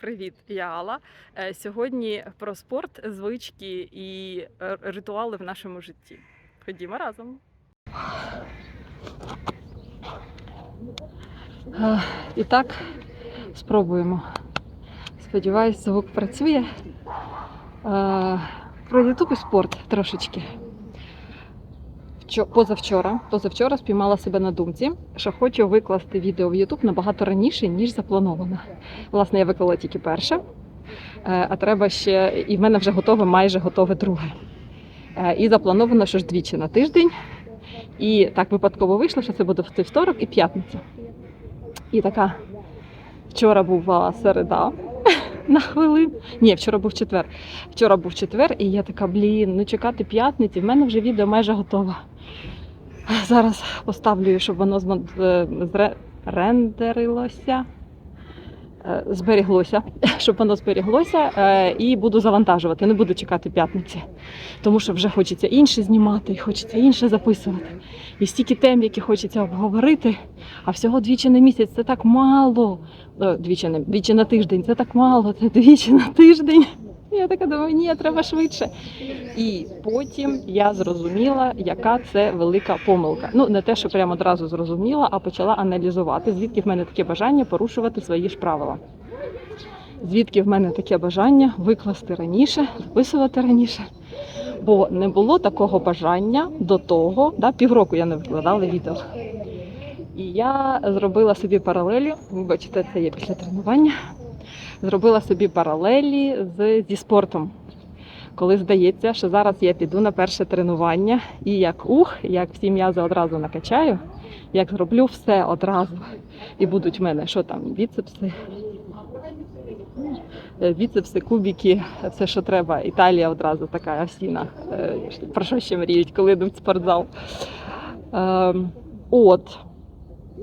Привіт, я Алла. Е, Сьогодні про спорт, звички і е, ритуали в нашому житті. Ходімо разом. І так, спробуємо. Сподіваюсь, звук працює. Про Ютуб і спорт трошечки. Вчо- Позавчора, позавчора спіймала себе на думці, що хочу викласти відео в Ютуб набагато раніше, ніж заплановано. Власне, я виклала тільки перше, е, а треба ще, і в мене вже готове, майже готове друге. Е, І заплановано, що ж двічі на тиждень. І так випадково вийшло, що це буде в вівторок і п'ятниця. І така вчора була середа на хвилин. Ні, вчора був четвер. Вчора був четвер, і я така, блін, ну чекати п'ятниці. В мене вже відео майже готове. Зараз поставлю, щоб воно змон- е, е, Зберіглося, щоб воно зберіглося, е, і буду завантажувати. Не буду чекати п'ятниці, тому що вже хочеться інше знімати, хочеться інше записувати. І стільки тем, які хочеться обговорити. А всього двічі на місяць це так мало. Двічі на двічі на тиждень це так мало, це двічі на тиждень. Я така думаю, ні, треба швидше. І потім я зрозуміла, яка це велика помилка. Ну не те, що прямо одразу зрозуміла, а почала аналізувати, звідки в мене таке бажання порушувати свої ж правила. Звідки в мене таке бажання викласти раніше, записувати раніше. Бо не було такого бажання до того, да, півроку я не викладала відео. І я зробила собі паралелі. Вибачте, це є після тренування. Зробила собі паралелі з, зі спортом. Коли здається, що зараз я піду на перше тренування, і як ух, як всі м'язи одразу накачаю, як зроблю все одразу. І будуть в мене що там, біцепси, біцепси, кубики, все, що треба. Італія одразу така овсіна. Е, Про що ще мріють, коли йдуть в спортзал. Ем, От.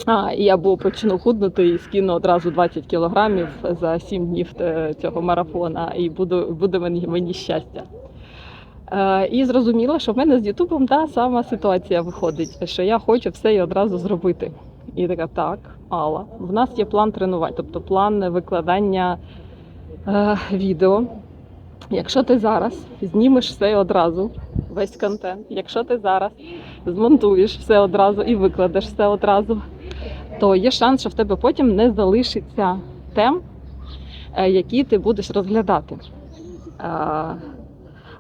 А, і або почну худнути і скину одразу 20 кілограмів за 7 днів цього марафона, і буду, буде мені, мені щастя. Е, і зрозуміла, що в мене з Ютубом та сама ситуація виходить, що я хочу все і одразу зробити. І така, так, Алла, в нас є план тренувань, тобто план викладання е, відео. Якщо ти зараз знімеш все одразу, весь контент, якщо ти зараз змонтуєш все одразу і викладеш все одразу, то є шанс, що в тебе потім не залишиться тем, е, які ти будеш розглядати. Е,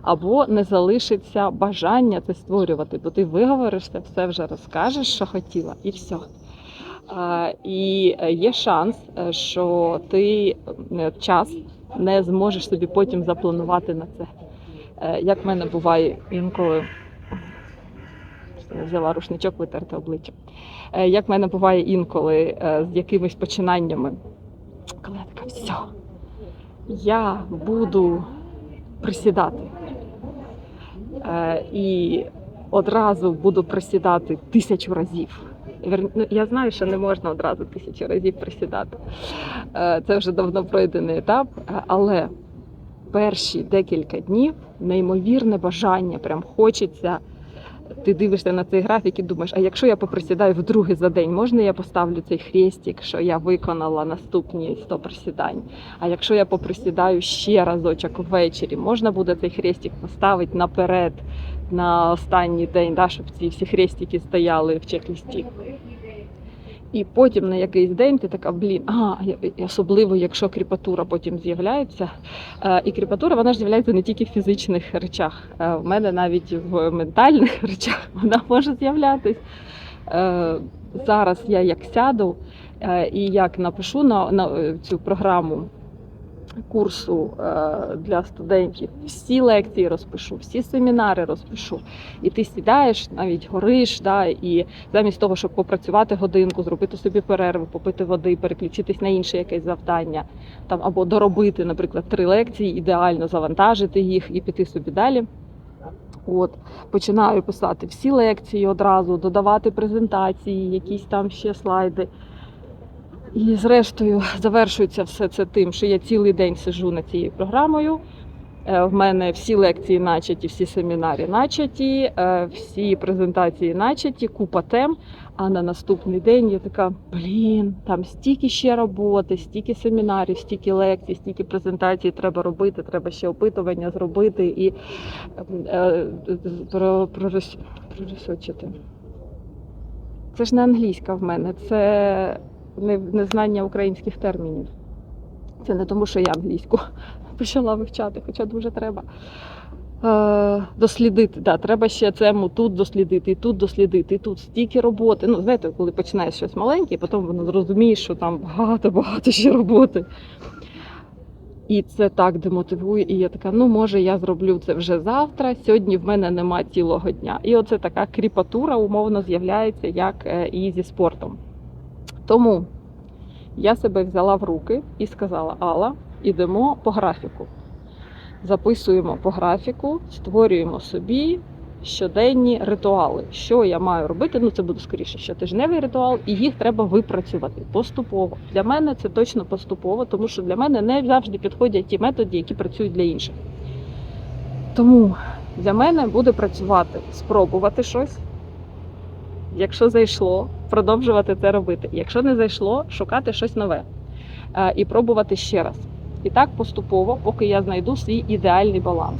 Або не залишиться бажання це створювати, бо ти виговоришся, все вже розкажеш, що хотіла, і все. Е, І є шанс, що ти час не зможеш собі потім запланувати на це. Як в мене буває інколи взяла рушничок витерти обличчя. Е, Як в мене буває інколи е, з якимись починаннями, коли я така, все, я буду присідати. Е, І одразу буду присідати тисячу разів. Ну, Я знаю, що не можна одразу тисячу разів присідати. Це вже давно пройдений етап, але перші декілька днів неймовірне бажання, прям хочеться ти дивишся на цей графік і думаєш, а якщо я поприсідаю вдруге за день, можна я поставлю цей хрестик, що я виконала наступні 100 присідань? А якщо я поприсідаю ще разочок ввечері, можна буде цей хрестик поставити наперед на останній день, да, щоб ці всі хрестики стояли в чек-лісті. І потім на якийсь день ти така, блін, а особливо, якщо кріпатура потім з'являється. Е, І кріпатура вона ж з'являється не тільки в фізичних речах. Е, В мене навіть в ментальних речах вона може з'являтись. Е, Зараз я як сяду і як напишу на, на цю програму курсу е, для студентів, всі лекції розпишу, всі семінари розпишу. І ти сідаєш, навіть гориш, да, і замість того, щоб попрацювати годинку, зробити собі перерву, попити води, переключитись на інше якесь завдання, там або доробити, наприклад, три лекції, ідеально завантажити їх і піти собі далі. От починаю писати всі лекції одразу, додавати презентації, якісь там ще слайди. І зрештою завершується все це тим, що я цілий день сижу над цією програмою, Е, В мене всі лекції начаті, всі семінари начаті, е, всі презентації начаті, купа тем. А на наступний день я така: блін, там стільки ще роботи, стільки семінарів, стільки лекцій, стільки презентацій треба робити, треба ще опитування зробити і е, про, про, проресочити. Це ж не англійська в мене, це незнання українських термінів. Це не тому, що я англійську почала вивчати, хоча дуже треба. Е, дослідити, да, треба ще цему тут дослідити, і тут дослідити, і тут стільки роботи. Ну, знаєте, коли починаєш щось маленьке, потім воно зрозумієш, що там багато-багато ще роботи. І це так демотивує. І я така, ну може я зроблю це вже завтра. Сьогодні в мене нема цілого дня. І оце така кріпатура умовно з'являється, як е, і зі спортом. Тому я себе взяла в руки і сказала: Алла, ідемо по графіку. Записуємо по графіку, створюємо собі щоденні ритуали. Що я маю робити? Ну, це буде скоріше щотижневий ритуал, і їх треба випрацювати поступово. Для мене це точно поступово, тому що для мене не завжди підходять ті методи, які працюють для інших. Тому для мене буде працювати спробувати щось. Якщо зайшло, продовжувати це робити. Якщо не зайшло, шукати щось нове Е, і пробувати ще раз. І так поступово, поки я знайду свій ідеальний баланс.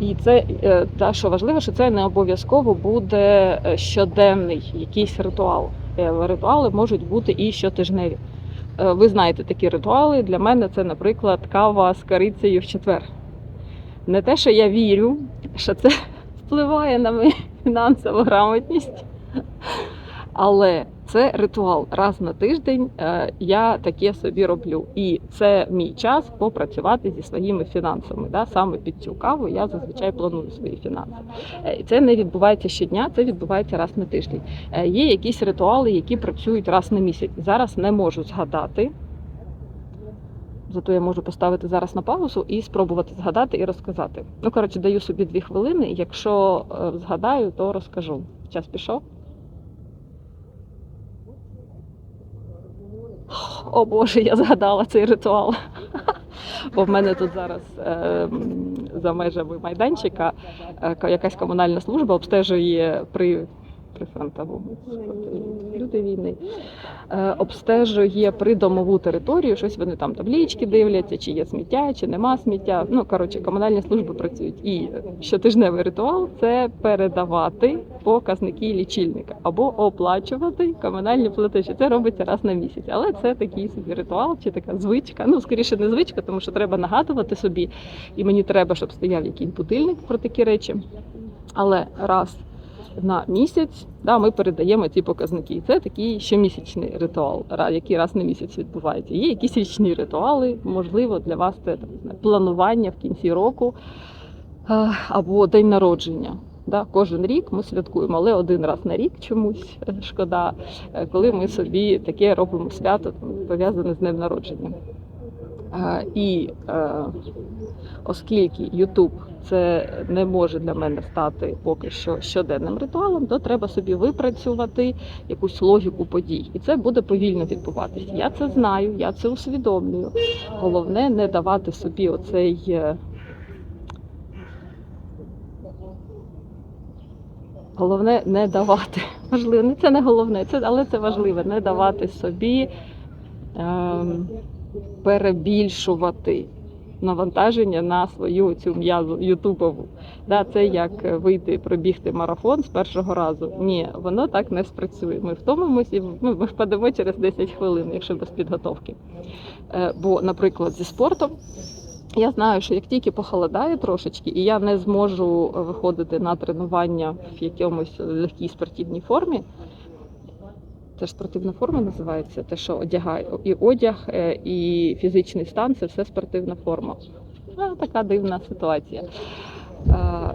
І це е, та, що важливо, що це не обов'язково буде е, щоденний якийсь ритуал. Ритуали можуть бути і щотижневі. Ви знаєте такі ритуали. Для мене це, наприклад, кава з корицею в четвер. Не те, що я вірю, що це впливає на мою фінансову грамотність. Але це ритуал. Раз на тиждень е, я таке собі роблю. І це мій час попрацювати зі своїми фінансами. Саме під цю каву я зазвичай планую свої фінанси. Е, це не відбувається щодня, це відбувається раз на тиждень. Е, Є якісь ритуали, які працюють раз на місяць. Зараз не можу згадати. Зато я можу поставити зараз на паузу і спробувати згадати і розказати. Ну, коротше, даю собі дві хвилини. Якщо е, згадаю, то розкажу. Час пішов. О Боже, я згадала цей ритуал. Бо в мене тут зараз е, за межами майданчика е, якась комунальна служба обстежує при, при фронтовому люди війни, е, обстежує придомову територію, щось вони там таблічки дивляться, чи є сміття, чи нема сміття. Ну коротше, комунальні служби працюють. І щотижневий ритуал це передавати показники лічильника або оплачувати комунальні платежі. Це робиться раз на місяць. Але це такий собі ритуал чи така звичка. Ну скоріше не звичка, тому що треба нагадувати собі, і мені треба, щоб стояв якийсь будильник про такі речі. Але раз на місяць да, ми передаємо ці показники. Це такий щомісячний ритуал, який раз на місяць відбувається. Є якісь річні ритуали, можливо, для вас це там, планування в кінці року або день народження. Да, кожен рік ми святкуємо, але один раз на рік чомусь е, шкода, е, коли ми собі таке робимо свято пов'язане з днем народження. І е, оскільки YouTube це не може для мене стати поки що щоденним ритуалом, то треба собі випрацювати якусь логіку подій. І це буде повільно відбуватися. Я це знаю, я це усвідомлюю. Головне не давати собі оцей. е, Головне не давати. Важливо, не це не головне, це, але це важливо, не давати собі ем, перебільшувати навантаження на свою цю м'язу ютубову. Да, це як вийти пробігти марафон з першого разу. Ні, воно так не спрацює. Ми втомимося і ми ми впадемо через 10 хвилин, якщо без підготовки. Е, Бо, наприклад, зі спортом. Я знаю, що як тільки похолодає трошечки, і я не зможу виходити на тренування в якомусь легкій спортивній формі. Це ж спортивна форма називається, те, що одягає і одяг, е, і фізичний стан це все спортивна форма. А, така дивна ситуація.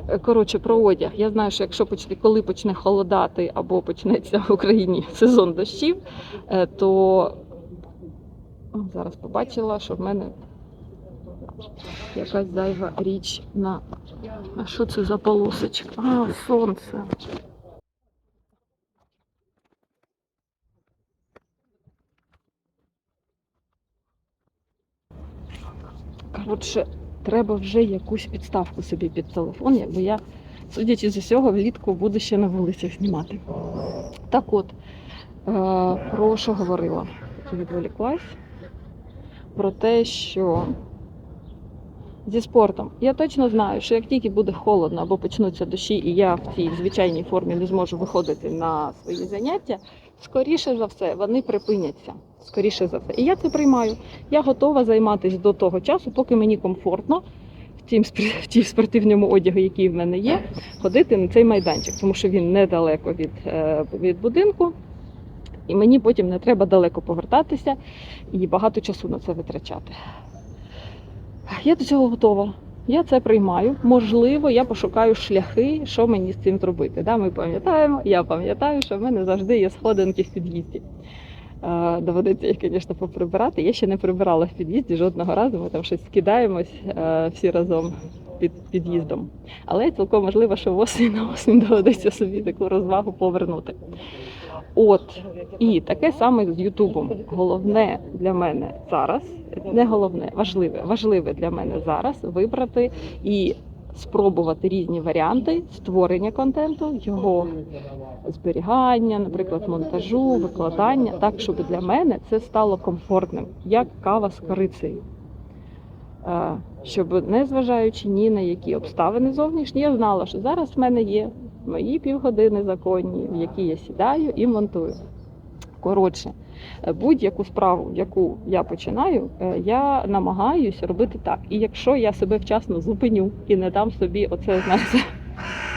Е, Коротше, про одяг. Я знаю, що якщо почне, коли почне холодати або почнеться в Україні сезон дощів, е, то зараз побачила, що в мене якась зайва річ на. А що це за полосочка? А, сонце. Коротше, треба вже якусь підставку собі під телефон, бо я, судячи з усього, влітку буду ще на вулицях знімати. Так от, е, про що говорила? Відволіклась. Про те, що зі спортом. Я точно знаю, що як тільки буде холодно або почнуться дощі, і я в цій звичайній формі не зможу виходити на свої заняття, скоріше за все вони припиняться. Скоріше за все. І я це приймаю. Я готова займатися до того часу, поки мені комфортно в тім в тій спортивному одягу, який в мене є, ходити на цей майданчик, тому що він недалеко від, е, від будинку. І мені потім не треба далеко повертатися і багато часу на це витрачати. Я до цього готова. Я це приймаю. Можливо, я пошукаю шляхи, що мені з цим зробити. Да, ми пам'ятаємо, я пам'ятаю, що в менмене завжди є сходинки в під'їзді. Е, Доведеться їх, звісно, поприбирати. Я ще не прибирала в під'їзді жодного разу. Ми там щось скидаємось е, всі разом під під'їздом. Але цілком можливо, що восень на осінь доведеться собі таку розвагу повернути. От і таке саме з Ютубом. Головне для мене зараз, не головне, важливе, важливе для мене зараз вибрати і спробувати різні варіанти створення контенту, його зберігання, наприклад, монтажу, викладання, так, щоб для мене це стало комфортним, як кава з корицею. Е, Щоб, незважаючи ні на які обставини зовнішні, я знала, що зараз в мене є мої півгодини законні, в які я сідаю і монтую. Коротше, будь-яку справу, яку я починаю, е, я намагаюся робити так. І якщо я себе вчасно зупиню і не дам собі оце, знаєте,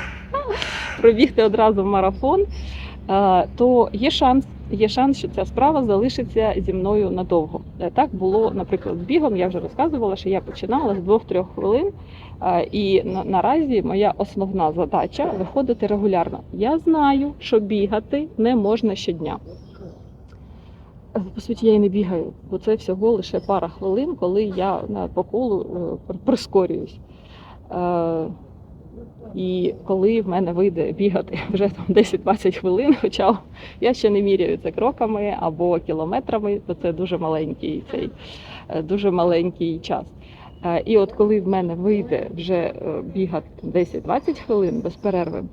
пробігти одразу в марафон, е, то є шанс. Є шанс, що ця справа залишиться зі мною надовго. Е, Так було, наприклад, з бігом. Я вже розказувала, що я починала з 2-3 хвилин, і наразі моя основна задача виходити регулярно. Я знаю, що бігати не можна щодня. По суті, я і не бігаю, бо це всього лише пара хвилин, коли я на по колу е, прискорююсь. Е, І коли в мене вийде бігати вже там 10-20 хвилин, хоча я ще не міряю це кроками або кілометрами, то це дуже маленький цей е, дуже маленький час. І от коли в мене вийде вже бігати 10-20 хвилин без перерви,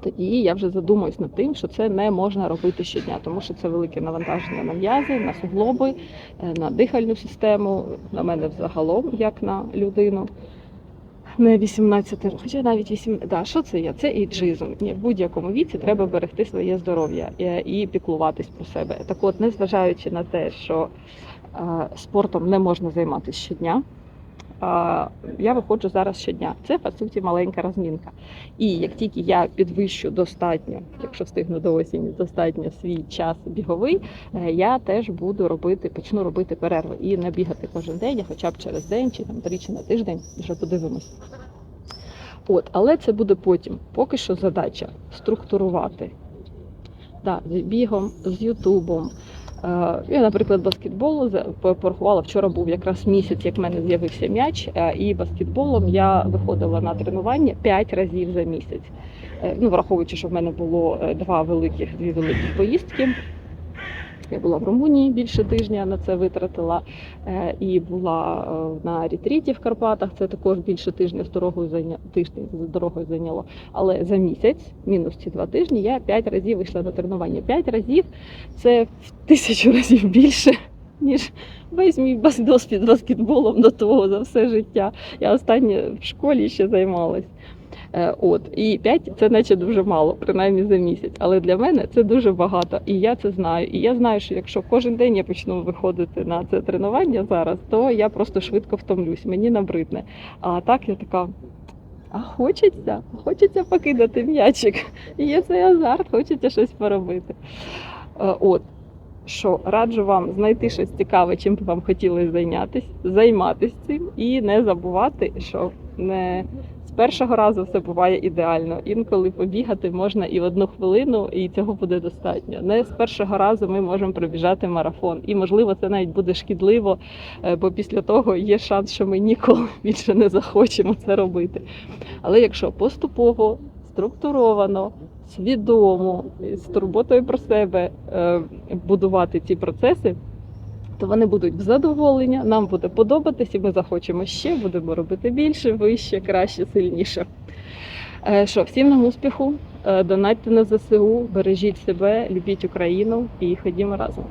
тоді я вже задумаюсь над тим, що це не можна робити щодня, тому що це велике навантаження на м'язи, на суглоби, е, на дихальну систему, на мене взагалом, як на людину. Не 18 років, хоча навіть 8, да, що це є? Це іджизм. Ні, в будь-якому віці треба берегти своє здоров'я е, і піклуватись про себе. Так от, незважаючи на те, що е, спортом не можна займатися щодня, я виходжу зараз щодня. Це по суті маленька розмінка. І як тільки я підвищу достатньо, якщо встигну до осені, достатньо свій час біговий, е, я теж буду робити, почну робити перерви і не бігати кожен день, хоча б через день чи там тричі на тиждень, вже подивимось. От, але це буде потім. Поки що задача структурувати. Да, з бігом, з Ютубом. Е, Я, наприклад, баскетболу порахувала. Вчора був якраз місяць, як в мене з'явився м'яч, е, і баскетболом я виходила на тренування 5 разів за місяць. Е, Ну, враховуючи, що в мене було два великих, дві великі поїздки. Я була в Румунії більше тижня на це витратила, е, і була е, на ретріті в Карпатах. Це також більше тижня з дорогою зайня... тиждень з дорогою зайняло. Але за місяць, мінус ці два тижні, я п'ять разів вийшла на тренування. П'ять разів це в тисячу разів більше. Ніж весь мій досвід баскетболом до того за все життя. Я останнє в школі ще займалась. Е, От і 5 це наче дуже мало, принаймні за місяць. Але для мене це дуже багато, і я це знаю. І я знаю, що якщо кожен день я почну виходити на це тренування зараз, то я просто швидко втомлюсь, мені набридне. А так я така. А хочеться, хочеться покидати м'ячик. Є цей азарт, хочеться щось поробити. Е, От що раджу вам знайти щось цікаве, чим б вам хотілося зайнятися, займатися цим і не забувати, що не першого разу все буває ідеально. Інколи побігати можна і в одну хвилину, і цього буде достатньо. Не з першого разу ми можемо пробіжати марафон. І можливо, це навіть буде шкідливо, е, бо після того є шанс, що ми ніколи більше не захочемо це робити. Але якщо поступово, структуровано, свідомо, з турботою про себе е, будувати ці процеси, то вони будуть в задоволення, нам буде подобатись, і ми захочемо ще, будемо робити більше, вище, краще, сильніше. Е, Що, всім нам успіху, е, донатьте на ЗСУ, бережіть себе, любіть Україну і ходімо разом.